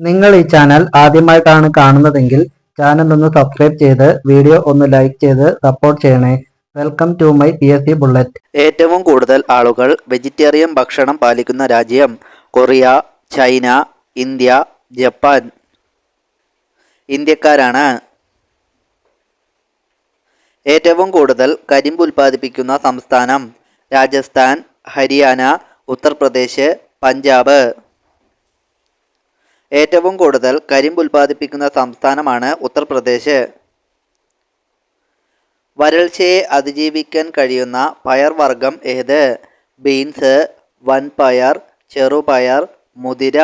നിങ്ങൾ ഈ ചാനൽ ആദ്യമായിട്ടാണ് കാണുന്നതെങ്കിൽ ചാനൽ ഒന്ന് സബ്സ്ക്രൈബ് ചെയ്ത് വീഡിയോ ഒന്ന് ലൈക്ക് ചെയ്ത് സപ്പോർട്ട് ചെയ്യണേ. Welcome to my P S C bullet ഏറ്റവും കൂടുതൽ ആളുകൾ വെജിറ്റേറിയൻ ഭക്ഷണം പാലിക്കുന്ന രാജ്യം കൊറിയ ചൈന ഇന്ത്യ ജപ്പാൻ. ഇന്ത്യക്കാരാണ്. ഏറ്റവും കൂടുതൽ കരിമ്പ് ഉൽപ്പാദിപ്പിക്കുന്ന സംസ്ഥാനം രാജസ്ഥാൻ ഹരിയാന ഉത്തർപ്രദേശ് പഞ്ചാബ്. ഏറ്റവും കൂടുതൽ കരിമ്പ് ഉൽപ്പാദിപ്പിക്കുന്ന സംസ്ഥാനമാണ് ഉത്തർപ്രദേശ്. വരൾച്ചയെ അതിജീവിക്കാൻ കഴിയുന്ന പയർ വർഗം ഏത്? ബീൻസ് വൻപയർ ചെറുപയർ മുതിര.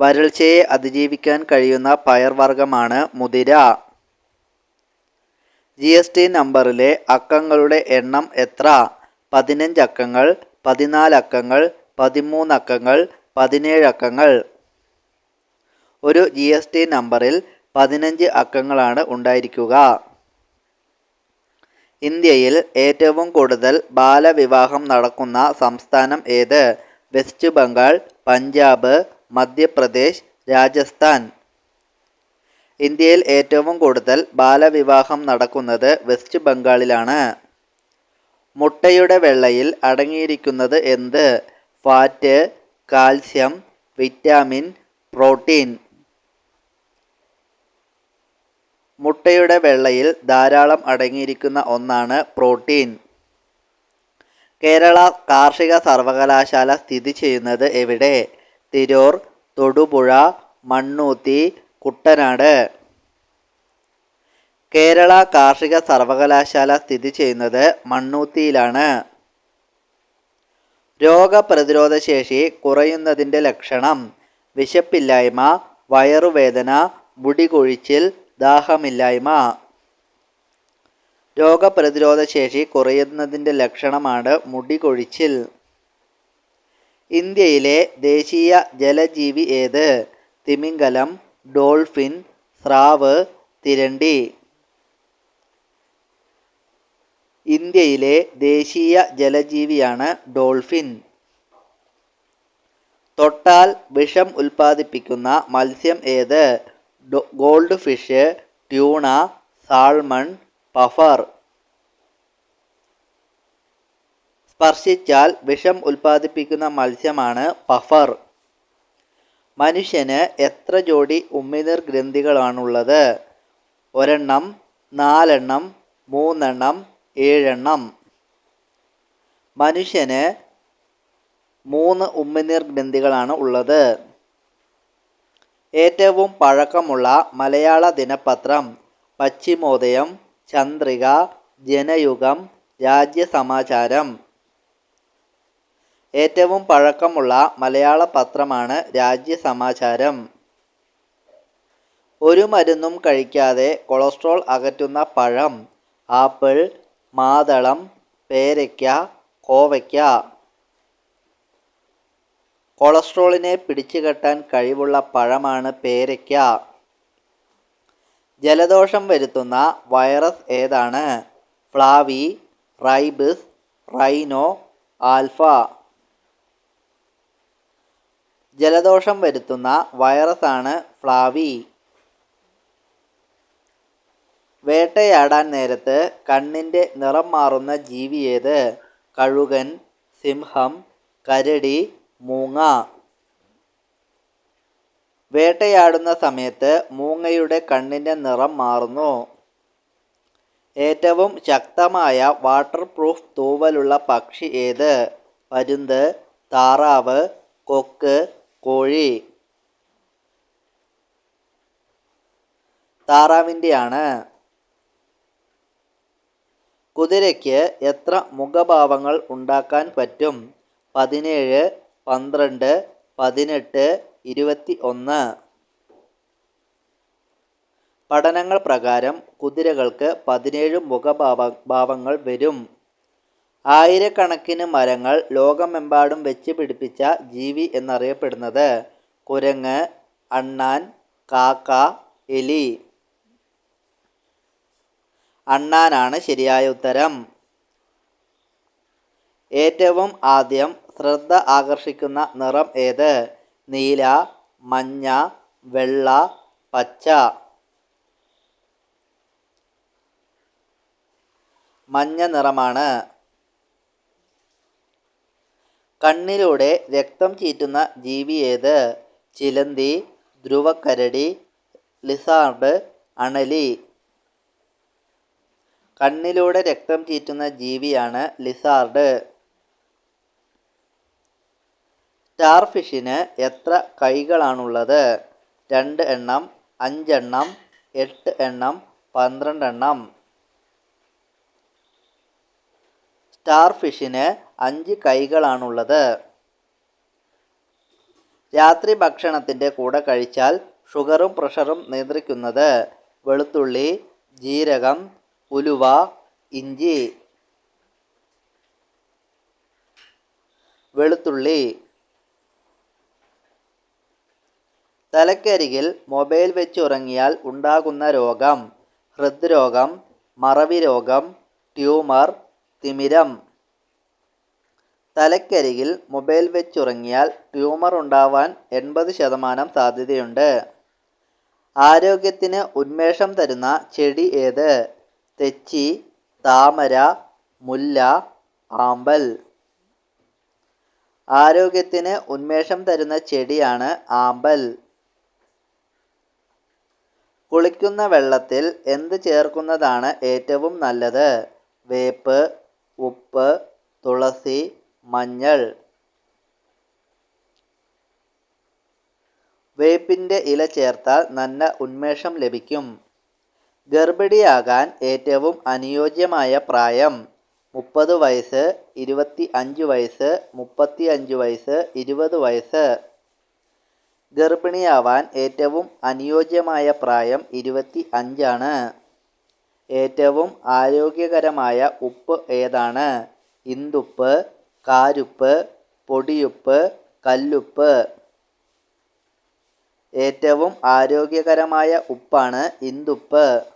വരൾച്ചയെ അതിജീവിക്കാൻ കഴിയുന്ന പയർവർഗമാണ് മുതിര. ജി എസ് ടി നമ്പറിലെ അക്കങ്ങളുടെ എണ്ണം എത്ര? പതിനഞ്ച് അക്കങ്ങൾ പതിനാല് അക്കങ്ങൾ പതിമൂന്ന് അക്കങ്ങൾ പതിനേഴ് അക്കങ്ങൾ. ഒരു ജി എസ് ടി നമ്പറിൽ പതിനഞ്ച് അക്കങ്ങളാണ് ഉണ്ടായിരിക്കുക. ഇന്ത്യയിൽ ഏറ്റവും കൂടുതൽ ബാലവിവാഹം നടക്കുന്ന സംസ്ഥാനം ഏത്? വെസ്റ്റ് ബംഗാൾ പഞ്ചാബ് മധ്യപ്രദേശ് രാജസ്ഥാൻ. ഇന്ത്യയിൽ ഏറ്റവും കൂടുതൽ ബാലവിവാഹം നടക്കുന്നത് വെസ്റ്റ് ബംഗാളിലാണ്. മുട്ടയുടെ വെള്ളയിൽ അടങ്ങിയിരിക്കുന്നത് എന്ത്? Fat calcium vitamin protein. മുട്ടയുടെ വെള്ളയിൽ ധാരാളം അടങ്ങിയിരിക്കുന്ന ഒന്നാണ് പ്രോട്ടീൻ. കേരള കാർഷിക സർവകലാശാല സ്ഥിതി ചെയ്യുന്നത് എവിടെ? തിരൂർ തൊടുപുഴ മണ്ണൂത്തി കുട്ടനാട്. കേരള കാർഷിക സർവകലാശാല സ്ഥിതി ചെയ്യുന്നത് മണ്ണൂത്തിയിലാണ്. രോഗപ്രതിരോധ ശേഷി കുറയുന്നതിന്റെ ലക്ഷണം. വിശപ്പില്ലായ്മ വയറുവേദന മുടികൊഴിച്ചിൽ ദാഹമില്ലായ്മ. രോഗപ്രതിരോധ ശേഷി കുറയുന്നതിന്റെ ലക്ഷണമാണ് മുടികൊഴിച്ചിൽ. ഇന്ത്യയിലെ ദേശീയ ജലജീവി ഏത്? തിമിംഗലം ഡോൾഫിൻ സ്രാവ് തിരണ്ടി. ഇന്ത്യയിലെ ദേശീയ ജലജീവിയാണ് ഡോൾഫിൻ. തൊട്ടാൽ വിഷം ഉൽപ്പാദിപ്പിക്കുന്ന മത്സ്യം ഏത്? Gold fish tuna salmon puffer. സ്പർശിച്ചാൽ വിഷം ഉൽപ്പാദിപ്പിക്കുന്ന മത്സ്യമാണ് പഫർ. മനുഷ്യന് എത്ര ജോഡി ഉമ്മിനീർ ഗ്രന്ഥികളാണുള്ളത്? ഒരെണ്ണം നാലെണ്ണം മൂന്നെണ്ണം ഏഴെണ്ണം. മനുഷ്യന് മൂന്ന് ഉമ്മനീർ ഗ്രന്ഥികളാണ് ഉള്ളത്. ഏറ്റവും പഴക്കമുള്ള മലയാള ദിനപത്രം പശ്ചിമോദയം ചന്ദ്രിക ജനയുഗം രാജ്യസമാചാരം. ഏറ്റവും പഴക്കമുള്ള മലയാള പത്രമാണ് രാജ്യസമാചാരം. ഒരു മരുന്നും കഴിക്കാതെ കൊളസ്ട്രോൾ അകറ്റുന്ന പഴം ആപ്പിൾ മാതളം പേരയ്ക്ക കോവയ്ക്ക. കൊളസ്ട്രോളിനെ പിടിച്ചുകെട്ടാൻ കഴിവുള്ള പഴമാണ് പേരയ്ക്ക. ജലദോഷം വരുത്തുന്ന വൈറസ് ഏതാണ്? Flavi rabies rhino alpha. ജലദോഷം വരുത്തുന്ന വൈറസാണ് ഫ്ലാവി. വേട്ടയാടാൻ നേരത്ത് കണ്ണിന്റെ നിറം മാറുന്ന ജീവിയേത് കഴുകൻ സിംഹം കരടി മൂങ്ങ. വേട്ടയാടുന്ന സമയത്ത് മൂങ്ങയുടെ കണ്ണിന്റെ നിറം മാറുന്നു. ഏറ്റവും ശക്തമായ വാട്ടർ പ്രൂഫ് തൂവലുള്ള പക്ഷി ഏത്? പരുന്ത് താറാവ് കൊക്ക് കോഴി. താറാവിന്റെയാണ്. കുതിരയ്ക്ക് എത്ര മുഖഭാവങ്ങൾ ഉണ്ടാക്കാൻ പറ്റും? പതിനേഴ് പന്ത്രണ്ട് പതിനെട്ട് ഇരുപത്തി ഒന്ന് പഠനങ്ങൾ പ്രകാരം കുതിരകൾക്ക് പതിനേഴ് മുഖഭാവ ഭാവങ്ങൾ വരും. ആയിരക്കണക്കിന് മരങ്ങൾ ലോകമെമ്പാടും വെച്ച് പിടിപ്പിച്ച ജീവി എന്നറിയപ്പെടുന്നത് കുരങ്ങ് അണ്ണാൻ കാക്ക എലി. അണ്ണാനാണ് ശരിയായ ഉത്തരം. ഏറ്റവും ആദ്യം ശ്രദ്ധ ആകർഷിക്കുന്ന നിറം ഏത്? നീല മഞ്ഞ വെള്ള പച്ച. മഞ്ഞ നിറമാണ്. കണ്ണിലൂടെ രക്തം ചീറ്റുന്ന ജീവി ഏത്? ചിലന്തി ധ്രുവക്കരടി ലിസാർഡ് അണലി. കണ്ണിലൂടെ രക്തം ചീറ്റുന്ന ജീവിയാണ് ലിസാർഡ്. സ്റ്റാർഫിഷിന് എത്ര കൈകളാണുള്ളത്? രണ്ട് എണ്ണം അഞ്ചെണ്ണം എട്ട് എണ്ണം പന്ത്രണ്ടെണ്ണം എണ്ണം. സ്റ്റാർഫിഷിന് അഞ്ച് കൈകളാണുള്ളത്. രാത്രി ഭക്ഷണത്തിന്റെ കൂടെ കഴിച്ചാൽ ഷുഗറും പ്രഷറും നിയന്ത്രിക്കുന്നത് വെളുത്തുള്ളി ജീരകം ഉലുവ ഇഞ്ചി വെളുത്തുള്ളി തലക്കരികിൽ മൊബൈൽ വെച്ചുറങ്ങിയാൽ ഉണ്ടാകുന്ന രോഗം ഹൃദ്രോഗം മറവി രോഗം ട്യൂമർ തിമിരം. തലക്കരികിൽ മൊബൈൽ വെച്ചുറങ്ങിയാൽ ട്യൂമർ ഉണ്ടാവാൻ എൺപത് ശതമാനം സാധ്യതയുണ്ട്. ആരോഗ്യത്തിന് ഉന്മേഷം തരുന്ന ചെടി ഏത്? തെച്ചി താമര മുല്ല ആമ്പൽ. ആരോഗ്യത്തിന് ഉന്മേഷം തരുന്ന ചെടിയാണ് ആമ്പൽ. കുളിക്കുന്ന വെള്ളത്തിൽ എന്ത് ചേർക്കുന്നതാണ് ഏറ്റവും നല്ലത്? വേപ്പ് ഉപ്പ് തുളസി മഞ്ഞൾ. വേപ്പിന്റെ ഇല ചേർത്താൽ നല്ല ഉന്മേഷം ലഭിക്കും. ഗർഭിണിയാകാൻ ഏറ്റവും അനുയോജ്യമായ പ്രായം മുപ്പത് വയസ്സ് ഇരുപത്തി അഞ്ച് വയസ്സ് മുപ്പത്തി അഞ്ച് വയസ്സ് ഇരുപത് വയസ്സ്. ഗർഭിണിയാവാൻ ഏറ്റവും അനുയോജ്യമായ പ്രായം ഇരുപത്തി അഞ്ചാണ് ഏറ്റവും ആരോഗ്യകരമായ ഉപ്പ് ഏതാണ്? ഇന്ദുപ്പ് കാരുപ്പ് പൊടിയുപ്പ് കല്ലുപ്പ്. ഏറ്റവും ആരോഗ്യകരമായ ഉപ്പാണ് ഇന്ദുപ്പ്.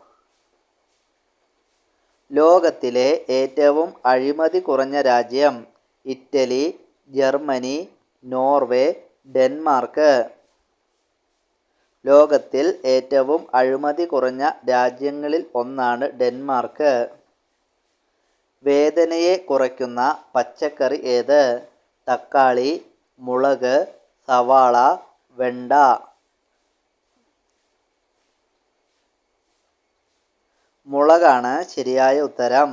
ലോകത്തിലെ ഏറ്റവും അഴിമതി കുറഞ്ഞ രാജ്യം ഇറ്റലി ജർമ്മനി നോർവേ ഡെൻമാർക്ക്. ലോകത്തിൽ ഏറ്റവും അഴിമതി കുറഞ്ഞ രാജ്യങ്ങളിൽ ഒന്നാണ് ഡെൻമാർക്ക്. വേദനയെ കുറയ്ക്കുന്ന പച്ചക്കറി ഏത്? തക്കാളി മുളക് സവാള വെണ്ട. മുളകാണ് ശരിയായ ഉത്തരം.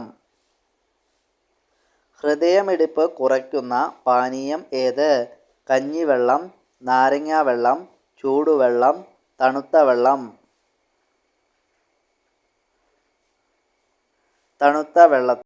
ഹൃദയമിടിപ്പ് കുറയ്ക്കുന്ന പാനീയം ഏത്? കഞ്ഞിവെള്ളം നാരങ്ങാവെള്ളം ചൂടുവെള്ളം തണുത്ത വെള്ളം. തണുത്ത വെള്ളം